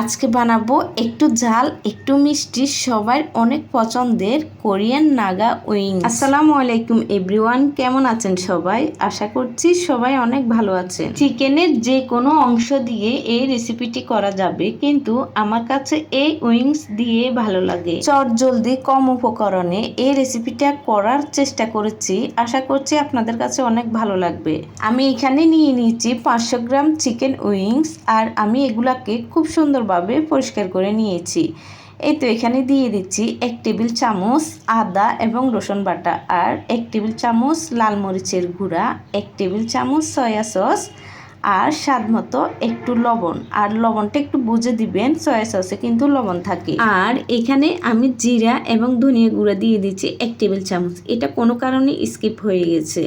আজকে বানাবো একটু ঝাল, একটু মিষ্টি, সবার অনেক পছন্দের কোরিয়ান নাগা উইং আসসালামু আলাইকুম এভরিওয়ান, কেমন আছেন সবাই? আশা করছি সবাই অনেক ভালো আছেন। চিকেনের যে কোনো অংশ দিয়ে এই রেসিপিটি করা যাবে, কিন্তু আমার কাছে এই উইংস দিয়ে ভালো লাগে। চট জলদি কম উপকরণে এই রেসিপিটা করার চেষ্টা করেছি, আশা করছি আপনাদের কাছে অনেক ভালো লাগবে। আমি এখানে নিয়ে নিয়েছি পাঁচশো গ্রাম চিকেন উইংস, আর আমি এগুলাকে খুব সুন্দরভাবে পরিষ্কার করে নিয়েছি। এই তো এখানে দিয়ে দিচ্ছি এক টেবিল চামচ আদা এবং রসুন বাটা আর এক টেবিল চামচ লাল মরিচের গুঁড়া, এক টেবিল চামচ সয়া সস আর স্বাদ মতো একটু লবণ। আর লবণটা একটু বুঝে দিবেন, সয়া সসে কিন্তু লবণ থাকে। আর এখানে আমি জিরা এবং ধনিয়া গুঁড়া দিয়ে দিচ্ছি এক টেবিল চামচ। এটা কোনো কারণে স্কিপ হয়ে গেছে।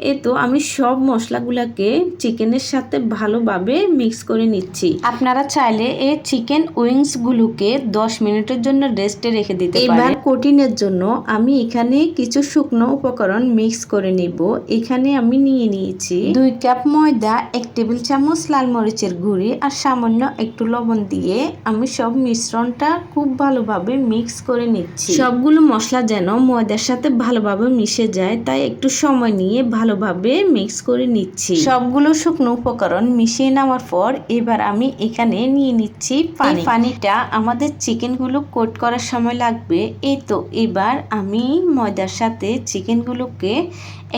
এ তো আমি সব মশলাগুলোকে চিকেনের সাথে ভালোভাবে মিক্স করে নিচ্ছি। আপনারা চাইলে এই চিকেন উইংসগুলোকে দশ মিনিটের জন্য রেস্টে রেখে দিতে এবার কোটিনের জন্য আমি এখানে কিছু শুকনো উপকরণ মিক্স করে নিব। এখানে আমি নিয়ে নিয়েছি দুই কাপ ময়দা এক টেবিল চামচ লাল মরিচের গুঁড়ি আর সামান্য একটু লবণ দিয়ে আমি সব মিশ্রণটা খুব ভালোভাবে মিক্স করে নিচ্ছি। সবগুলো মশলা যেন ময়দার সাথে ভালোভাবে মিশে যায় তাই একটু সময় নিয়ে ভালোভাবে মিক্স করে নিচ্ছি। সবগুলো শুকনো উপকরণ মিশিয়ে নেওয়ার পর এবার আমি এখানে নিয়ে নিচ্ছি পানি। পানিটা আমাদের চিকেনগুলো কোট করার সময় লাগবে। এই তো এবার আমি ময়দার সাথে চিকেনগুলোকে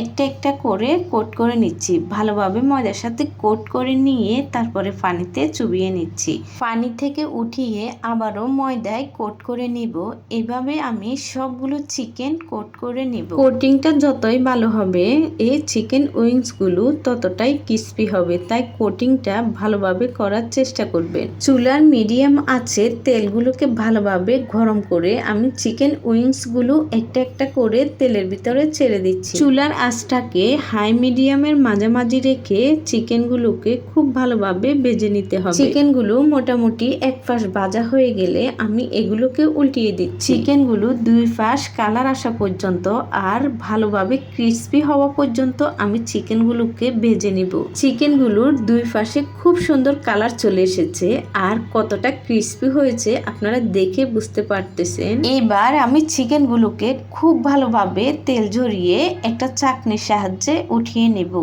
একটা একটা করে কোট করে নিচ্ছি। ভালোভাবে ময়দার সাথে কোট করে নিয়ে তারপরে পানিতে চুবিয়ে নিচ্ছি। পানি থেকে উঠিয়ে আবারও ময়দায় কোট করে নিব। এভাবে আমি সবগুলো চিকেন কোট করে নিব। কোটিংটা যতই ভালো হবে, এই চিকেন উইংসগুলো ততটাই ক্রিস্পি হবে। তাই কোটিংটা ভালোভাবে করার চেষ্টা করবেন। চুলার মিডিয়াম আছে, তেলগুলোকে ভালোভাবে গরম করে আমি চিকেন উইংসগুলো একটা একটা করে তেলের ভিতরে ছেড়ে দিচ্ছি। চুলার আঁচটাকে হাই মিডিয়ামের মাঝামাঝি রেখে চিকেনগুলোকে খুব ভালোভাবে বেজে নিতে হবে। চিকেনগুলো মোটামুটি এক পাশ ভাজা হয়ে গেলে আমি এগুলোকে উল্টিয়ে দিচ্ছি। চিকেনগুলো দুই পাশ কালার আসা পর্যন্ত আর ভালোভাবে ক্রিস্পি হওয়া পর্যন্ত আমি চিকেনগুলোকে ভেজে নিব। চিকেনগুলোর দুই পাশে খুব সুন্দর কালার চলে এসেছে আর কতটা ক্রিস্পি হয়েছে আপনারা দেখে বুঝতে পারতেছেন। এবার আমি চিকেনগুলোকে খুব ভালোভাবে তেল ঝরিয়ে একটা চাকনির সাহায্যে উঠিয়ে নেব।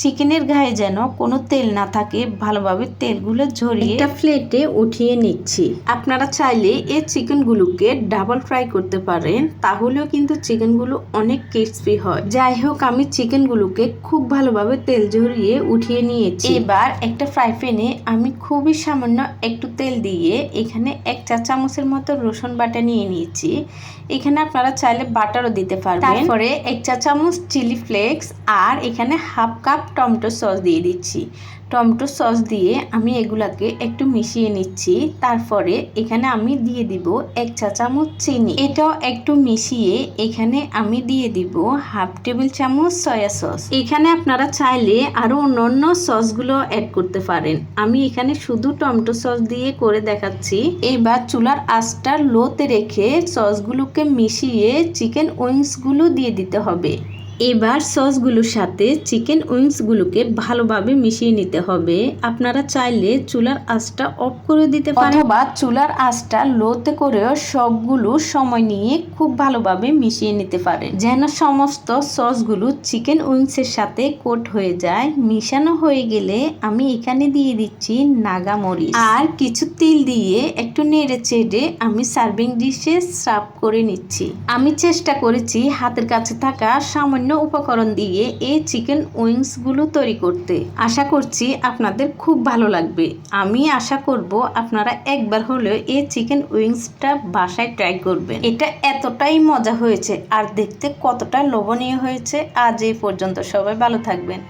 চিকেনের গায়ে যেন কোনো তেল না থাকে ভালোভাবে তেলগুলো ঝরিয়ে একটা প্লেটে উঠিয়ে নিচ্ছি। আপনারা চাইলে এই চিকেনগুলোকে ডাবল ফ্রাই করতে পারেন তাহলেও কিন্তু চিকেনগুলো অনেক ক্রিস্পি হয়। যাই হোক আমি চিকেনগুলোকে খুব ভালোভাবে তেল ঝরিয়ে উঠিয়ে নিয়েছি। এবার একটা ফ্রাই প্যানে আমি খুবই সামান্য একটু তেল দিয়ে এখানে এক চা চামচের মতো রসুন বাটা নিয়ে নিয়েছি। এখানে আপনারা চাইলে বাটারও দিতে পারবেন। তারপরে এক চা চামচ চিলি ফ্লেক্স আর এখানে হাফ কাপ টমেটো সস দিয়ে দিচ্ছি। টমেটো সস দিয়ে আমি এগুলাকে একটু মিশিয়ে নিচ্ছি। তারপরে এখানে আমি দিয়ে দিব এক চা চামচ চিনি। এটাও একটু মিশিয়ে এখানে আমি দিয়ে দিব হাফ টেবিল চামচ সয়া সস। এখানে আপনারা চাইলে আরও অন্য সসগুলো অ্যাড করতে পারেন। আমি এখানে শুধু টমেটো সস দিয়ে করে দেখাচ্ছি। এবার চুলার আঁচটা লোতে রেখে সসগুলোকে মিশিয়ে চিকেন উইংসগুলো দিয়ে দিতে হবে। এবার সসগুলোর সাথে চিকেন উইংসগুলোকে ভালোভাবে মিশিয়ে নিতে হবে। আপনারা চাইলে চুলার আঁচটা অফ করে দিতে পারেন। অথবা চুলার আঁচটা লোতে করেও সবগুলো সময় নিয়ে খুব ভালোভাবে মিশিয়ে নিতে পারেন। যেন সমস্ত সসগুলো চিকেন উইংসের সাথে কোট হয়ে যায়। মিশানো হয়ে গেলে আমি এখানে দিয়ে দিচ্ছি নাগা আর কিছু তিল দিয়ে একটু নেড়ে চেড়ে আমি সার্ভিং ডিশে সার্ভ করে নিচ্ছি। আমি চেষ্টা করেছি হাতের কাছে থাকা সামান্য উপকরণ দিয়ে এই চিকেন উইংসগুলো তৈরি করতে। আশা করছি আপনাদের খুব ভালো লাগবে। আমি আশা করব আপনারা একবার হলেও এই চিকেন উইংসটা বাসায় ট্রাই করবেন। এটা এতটাই মজা হয়েছে আর দেখতে কতটা লোভনীয় হয়েছে। আজ এই পর্যন্ত সবাই ভালো থাকবেন।